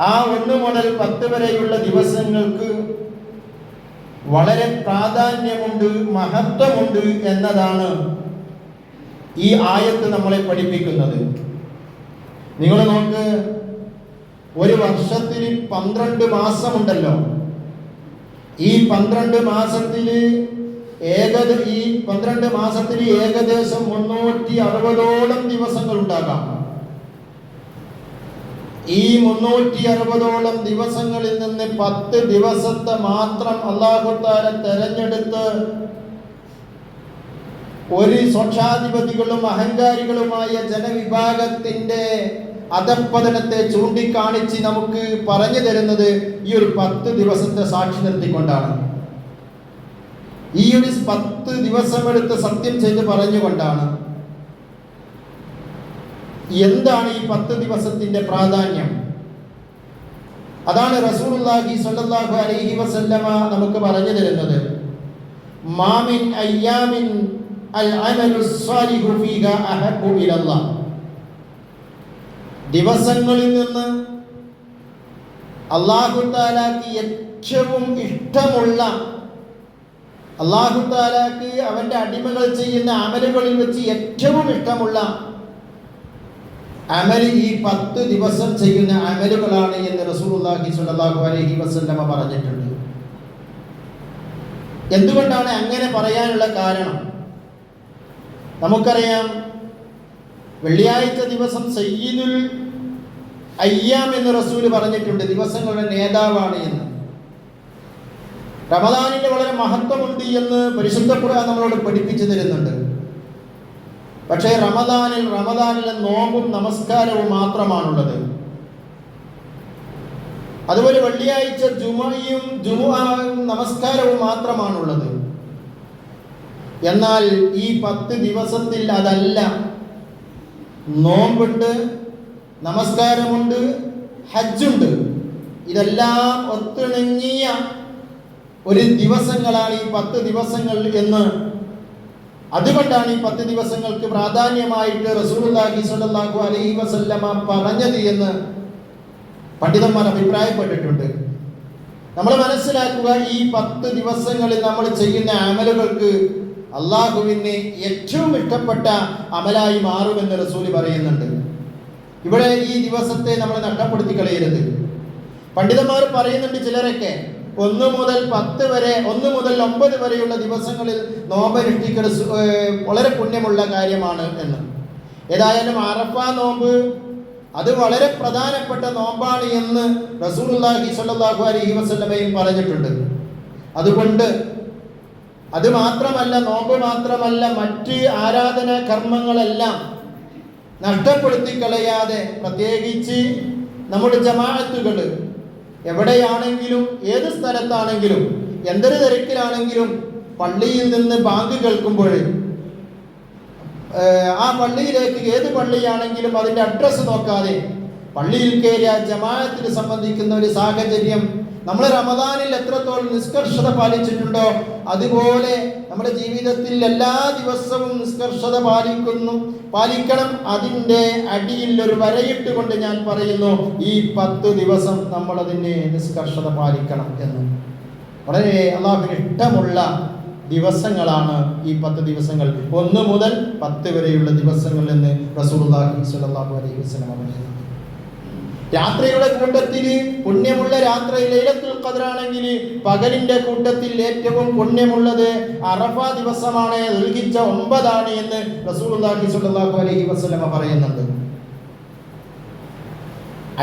ആ ഒന്ന് മുതൽ പത്ത് വരെയുള്ള ദിവസങ്ങൾക്ക് വളരെ പ്രാധാന്യമുണ്ട് മഹത്വമുണ്ട് എന്നതാണ് ഈ ആയത്ത് നമ്മളെ പഠിപ്പിക്കുന്നത്. നിങ്ങൾ നോക്ക് ഒരു വർഷത്തിൽ പന്ത്രണ്ട് മാസമുണ്ടല്ലോ. ഈ പന്ത്രണ്ട് മാസത്തിൽ ഏകദ ഈ പന്ത്രണ്ട് മാസത്തിൽ ഏകദേശം മുന്നൂറ്റി അറുപതോളം ദിവസങ്ങൾ ഉണ്ടാകാം ഈ മുന്നൂറ്റി അറുപതോളം ദിവസങ്ങളിൽ നിന്ന് പത്ത് ദിവസത്തെ മാത്രം അള്ളാഹുത്താല തെരഞ്ഞെടുത്ത് ഒരു സ്വക്ഷാധിപതികളും അഹങ്കാരികളുമായ ജനവിഭാഗത്തിന്റെ അധപ്പതനത്തെ ചൂണ്ടിക്കാണിച്ച് നമുക്ക് പറഞ്ഞു തരുന്നത് ഈ ഒരു പത്ത് ദിവസത്തെ സാക്ഷി നിർത്തിക്കൊണ്ടാണ്. ഈ ഒരു പത്ത് ദിവസമെടുത്ത് സത്യം ചെയ്ത് പറഞ്ഞുകൊണ്ടാണ്. എന്താണ് ഈ പത്ത് ദിവസത്തിന്റെ പ്രാധാന്യം? അതാണ് റസൂലുള്ളാഹി സ്വല്ലല്ലാഹു അലൈഹി വസല്ലമ നമുക്ക് പറഞ്ഞു തരുന്നത്. മാമിൻ അയ്യാമിൻ അൽ അമലു സ്വാലിഹു ഫീഹ അഹബ്ബു ഇലല്ലാഹ്. ദിവസങ്ങളിൽ നിന്ന് അള്ളാഹു താലാക്ക് ഏറ്റവും ഇഷ്ടമുള്ള അള്ളാഹു താലാക്ക് അവന്റെ അടിമകൾ ചെയ്യുന്ന അമലുകളിൽ വെച്ച് ഏറ്റവും ഇഷ്ടമുള്ള അമൽ ഈ പത്ത് ദിവസം ചെയ്യുന്ന അമലുകളാണ് എന്ന് റസൂലുള്ളാഹി സ്വല്ലല്ലാഹു അലൈഹി വസല്ലമ പറഞ്ഞിട്ടുണ്ട്. എന്തുകൊണ്ടാണ് അങ്ങനെ പറയാനുള്ള കാരണം? നമുക്കറിയാം വെള്ളിയാഴ്ച ദിവസം സയ്യിദുൽ അയ്യാം എന്ന് റസൂൽ പറഞ്ഞിട്ടുണ്ട്. ദിവസങ്ങളുടെ നേതാവാണ് എന്ന്. റമദാനിന്റെ വളരെ മഹത്വമുണ്ട് എന്ന് പരിശുദ്ധ ഖുർആൻ നമ്മളോട് പഠിപ്പിച്ചു തരുന്നുണ്ട്. പക്ഷേ റമദാനിൽ റമദാനിലെ നോമ്പും നമസ്കാരവും മാത്രമാണുള്ളത്. അതുപോലെ വെള്ളിയാഴ്ച ജുമയും ജുമുഅയും നമസ്കാരവും മാത്രമാണുള്ളത്. എന്നാൽ ഈ പത്ത് ദിവസത്തിൽ അതല്ല. നോമ്പുണ്ട് നമസ്കാരമുണ്ട് ഹജ്ജുണ്ട്. ഇതെല്ലാം ഒത്തിണങ്ങിയ ഒരു ദിവസങ്ങളാണ് ഈ പത്ത് ദിവസങ്ങൾ എന്ന് അതുകൊണ്ടാണ് ഈ പത്ത് ദിവസങ്ങൾക്ക് പ്രാധാന്യമായിട്ട് റസൂലുള്ളാഹി സ്വല്ലല്ലാഹു അലൈഹി വസല്ലമ പറഞ്ഞത് എന്ന് പണ്ഡിതന്മാർ അഭിപ്രായപ്പെട്ടിട്ടുണ്ട്. നമ്മൾ മനസ്സിലാക്കുക ഈ പത്ത് ദിവസങ്ങളിൽ നമ്മൾ ചെയ്യുന്ന അമലുകൾക്ക് അള്ളാഹുവിന് ഏറ്റവും ഇഷ്ടപ്പെട്ട അമലായി മാറുമെന്ന് റസൂൽ പറയുന്നുണ്ട്. ഇവിടെ ഈ ദിവസത്തെ നമ്മൾ നഷ്ടപ്പെടുത്തി കളയരുത്. പണ്ഡിതന്മാർ പറയുന്നുണ്ട് ചിലരൊക്കെ ഒന്ന് മുതൽ പത്ത് വരെ ഒന്ന് മുതൽ ഒമ്പത് വരെയുള്ള ദിവസങ്ങളിൽ നോമ്പനുഷ്ഠിക്കൽ വളരെ പുണ്യമുള്ള കാര്യമാണ് എന്ന്. ഏതായാലും അറഫ നോമ്പ് അത് വളരെ പ്രധാനപ്പെട്ട നോമ്പാണ് എന്ന് റസൂലുള്ളാഹി സ്വല്ലല്ലാഹു അലഹി വസല്ലമയും പറഞ്ഞിട്ടുണ്ട്. അതുകൊണ്ട് അത് മാത്രമല്ല നോമ്പ് മാത്രമല്ല മറ്റ് ആരാധന കർമ്മങ്ങളെല്ലാം നഷ്ടപ്പെടുത്തി കളയാതെ പ്രത്യേകിച്ച് നമ്മുടെ ജമാഅത്തുകൾ എവിടെയാണെങ്കിലും ഏത് സ്ഥലത്താണെങ്കിലും എന്തൊരു തിരക്കിലാണെങ്കിലും പള്ളിയിൽ നിന്ന് ബാങ്ക് കേൾക്കുമ്പോൾ ആ പള്ളിയിലേക്ക് ഏത് പള്ളിയാണെങ്കിലും അതിന്റെ അഡ്രസ്സ് നോക്കാതെ പള്ളിയിൽ കയറിയ ജമാഅത്തിന് സംബന്ധിക്കുന്ന ഒരു സാഹചര്യം നമ്മൾ റമദാനിൽ എത്രത്തോളം നിഷ്കർഷത പാലിച്ചിട്ടുണ്ടോ അതുപോലെ നമ്മുടെ ജീവിതത്തിൽ എല്ലാ ദിവസവും നിഷ്കർഷത പാലിക്കുന്നു. പാലിക്കണം അതിന്റെ അടിയിൽ ഒരു വരയിട്ട് കൊണ്ട് ഞാൻ പറയുന്നു ഈ പത്ത് ദിവസം നമ്മൾ അതിന്റെ നിഷ്കർഷത പാലിക്കണം എന്ന്. വളരെ അള്ളാഹുവിന് ഇഷ്ടമുള്ള ദിവസങ്ങളാണ് ഈ പത്ത് ദിവസങ്ങൾ. ഒന്ന് മുതൽ പത്ത് വരെയുള്ള ദിവസങ്ങൾ എന്ന് റസൂലുള്ളാഹി സ്വല്ലല്ലാഹു അലൈഹി വസല്ലം പറയുന്നു രാത്രിയുടെ കൂട്ടത്തിൽ പുണ്യമുള്ള രാത്രി ലൈലത്തുൽ ഖദറാണെങ്കിൽ പകലിന്റെ കൂട്ടത്തിൽ ഏറ്റവും പുണ്യമുള്ളത് അറഫ ദിവസമാണ് ദുൽഹിജ്ജ ഒമ്പതാണ് എന്ന് റസൂലുള്ളാഹി സ്വല്ലല്ലാഹു അലൈഹി വസല്ലം പറയുന്നുണ്ട്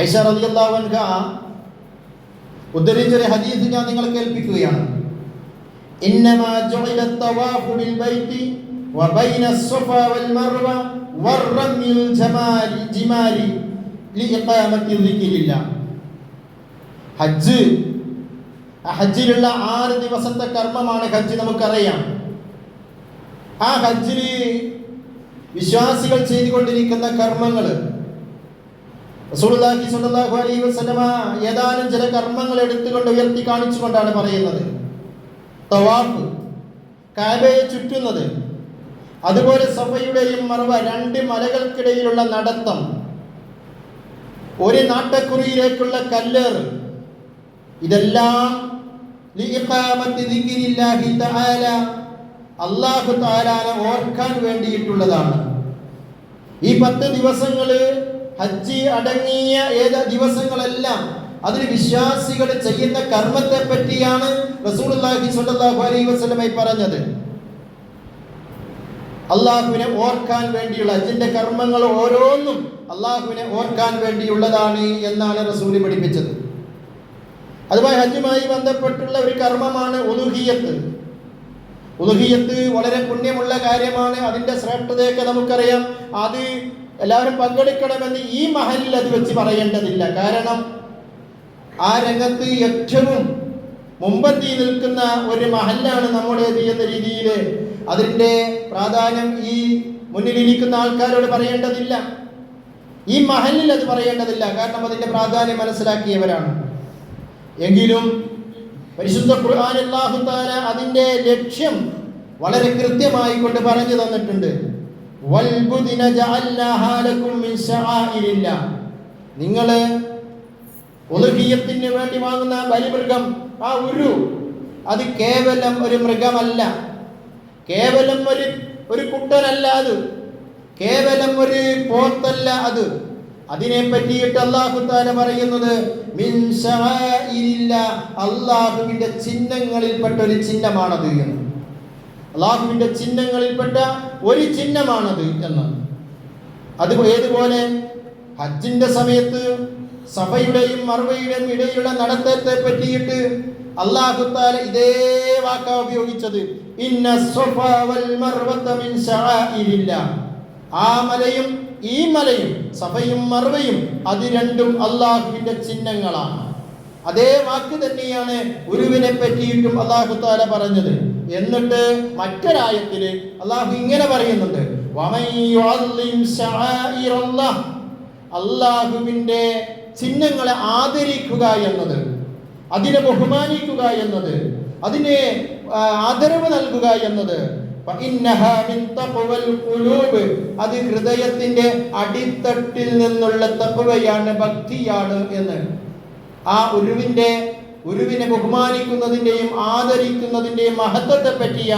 ഐഷ റളിയല്ലാഹു അൻഹ ഉദ്ധരിച്ചൊരു ഹദീസ് ഞാൻ നിങ്ങളെ കേൾപ്പിക്കുകയാണ് إنما جعل الطواف بالبيت وبين الصفا والمروة والرمي الجمال جمال ലിഖില്ല ഹജ്ജ്. ഹജ്ജിലുള്ള ആറ് ദിവസത്തെ കർമ്മമാണ് ഹജ്ജ് നമുക്കറിയാം. ആ ഹജ്ജിൽ വിശ്വാസികൾ ചെയ്തുകൊണ്ടിരിക്കുന്ന കർമ്മങ്ങൾ റസൂലുള്ളാഹി സ്വല്ലല്ലാഹു അലൈഹി വസല്ലമ ഏതാനും ചില കർമ്മങ്ങൾ എടുത്തുകൊണ്ട് ഉയർത്തി കാണിച്ചുകൊണ്ടാണ് പറയുന്നത്. തവാഫ് കാബയെ ചുറ്റുന്നത്. അതുപോലെ സഭയുടെയും മറവ രണ്ട് മലകൾക്കിടയിലുള്ള നടത്തം. ഒരു നാട്ടക്കുറിയിലേക്കുള്ള കല്ലേറ് ഇതെല്ലാം അള്ളാഹു തആലാനെ ഓർക്കാൻ വേണ്ടിയിട്ടുള്ളതാണ്. ഈ പത്ത് ദിവസങ്ങൾ ഹജ്ജ് അടങ്ങിയ ഏത് ദിവസങ്ങളെല്ലാം അതിൽ വിശ്വാസികൾ ചെയ്യുന്ന കർമ്മത്തെ പറ്റിയാണ് പറഞ്ഞത്. അള്ളാഹുവിനെ ഓർക്കാൻ വേണ്ടിയുള്ള ഹജ്ജിന്റെ കർമ്മങ്ങൾ ഓരോന്നും അള്ളാഹുവിനെ ഓർക്കാൻ വേണ്ടിയുള്ളതാണ് എന്നാണ് റസൂൽ പഠിപ്പിച്ചത്. അതുപോലെ ഹജ്ജുമായി ബന്ധപ്പെട്ടുള്ള ഒരു കർമ്മമാണ് ഉലുഹിയത്ത്. ഉലുഹിയത്ത് വളരെ പുണ്യമുള്ള കാര്യമാണ്. അതിന്റെ ശ്രേഷ്ഠതയൊക്കെ നമുക്കറിയാം. അത് എല്ലാവരും പങ്കെടുക്കണമെന്ന് ഈ മഹലിൽ അത് വെച്ച് പറയേണ്ടതില്ല. കാരണം ആ രംഗത്ത് ഏറ്റവും മുമ്പത്തി നിൽക്കുന്ന ഒരു മഹലാണ് നമ്മുടേത് എന്ന രീതിയിൽ അതിന്റെ പ്രാധാന്യം ഈ മുന്നിലിരിക്കുന്ന ആൾക്കാരോട് പറയേണ്ടതില്ല. ഈ മഹലിൽ അത് പറയേണ്ടതില്ല. കാരണം അതിന്റെ പ്രാധാന്യം മനസ്സിലാക്കിയവരാണ്. എങ്കിലും പരിശുദ്ധ ഖുർആൻ അല്ലാഹു തആല അതിന്റെ ലക്ഷ്യം വളരെ കൃത്യമായി കൊണ്ട് പറഞ്ഞു തന്നിട്ടുണ്ട്. നിങ്ങൾ ഉലഹിയത്തിന് വേണ്ടി വാങ്ങുന്ന ബലിമൃഗം ആ ഉരു അത് കേവലം ഒരു മൃഗമല്ല. കേവലം ഒരു ഒരു കുട്ടനല്ല അത്. കേവലം ഒരു പോത്തല്ല അത്. അതിനെ പറ്റിയിട്ട് അള്ളാഹു താല പറയുന്നത് അള്ളാഹുവിന്റെ ചിഹ്നങ്ങളിൽപ്പെട്ട ഒരു ചിഹ്നമാണത് എന്ന്. അള്ളാഹുവിന്റെ ചിഹ്നങ്ങളിൽപ്പെട്ട ഒരു ചിഹ്നമാണത് എന്ന്. അത് ഏതുപോലെ? ഹജ്ജിന്റെ സമയത്ത് സഭയുടെയും മറുവയുടെയും ഇടയിലുള്ള നടത്തത്തെ പറ്റിയിട്ട് അള്ളാഹുത്താല ഇതേ വാക്ക ഉപയോഗിച്ചത്. ഇന്ന ആ മലയും ഈ മലയും സഭയും മറുവയും അത് രണ്ടും അള്ളാഹുവിന്റെ ചിഹ്നങ്ങളാണ്. അതേ വാക്ക് തന്നെയാണ് ഉരുവിനെ പറ്റിയിട്ടും അള്ളാഹു താല പറഞ്ഞത്. എന്നിട്ട് മറ്റൊരായത്തിൽ അള്ളാഹു ഇങ്ങനെ പറയുന്നുണ്ട്. അള്ളാഹുവിന്റെ ചിഹ്നങ്ങളെ ആദരിക്കുക എന്നത് അതിനെ ബഹുമാനിക്കുക എന്നത് അതിനെ ആദരവ് നൽകുക എന്നത് അത് ഹൃദയത്തിന്റെ അടിത്തട്ടിൽ നിന്നുള്ള തപ്പുകയാണ് ഭക്തിയാണ് എന്ന്. ആ ഉരുവിന്റെ ഉരുവിനെ ബഹുമാനിക്കുന്നതിന്റെയും ആദരിക്കുന്നതിന്റെയും മഹത്വത്തെ പറ്റിയാണ്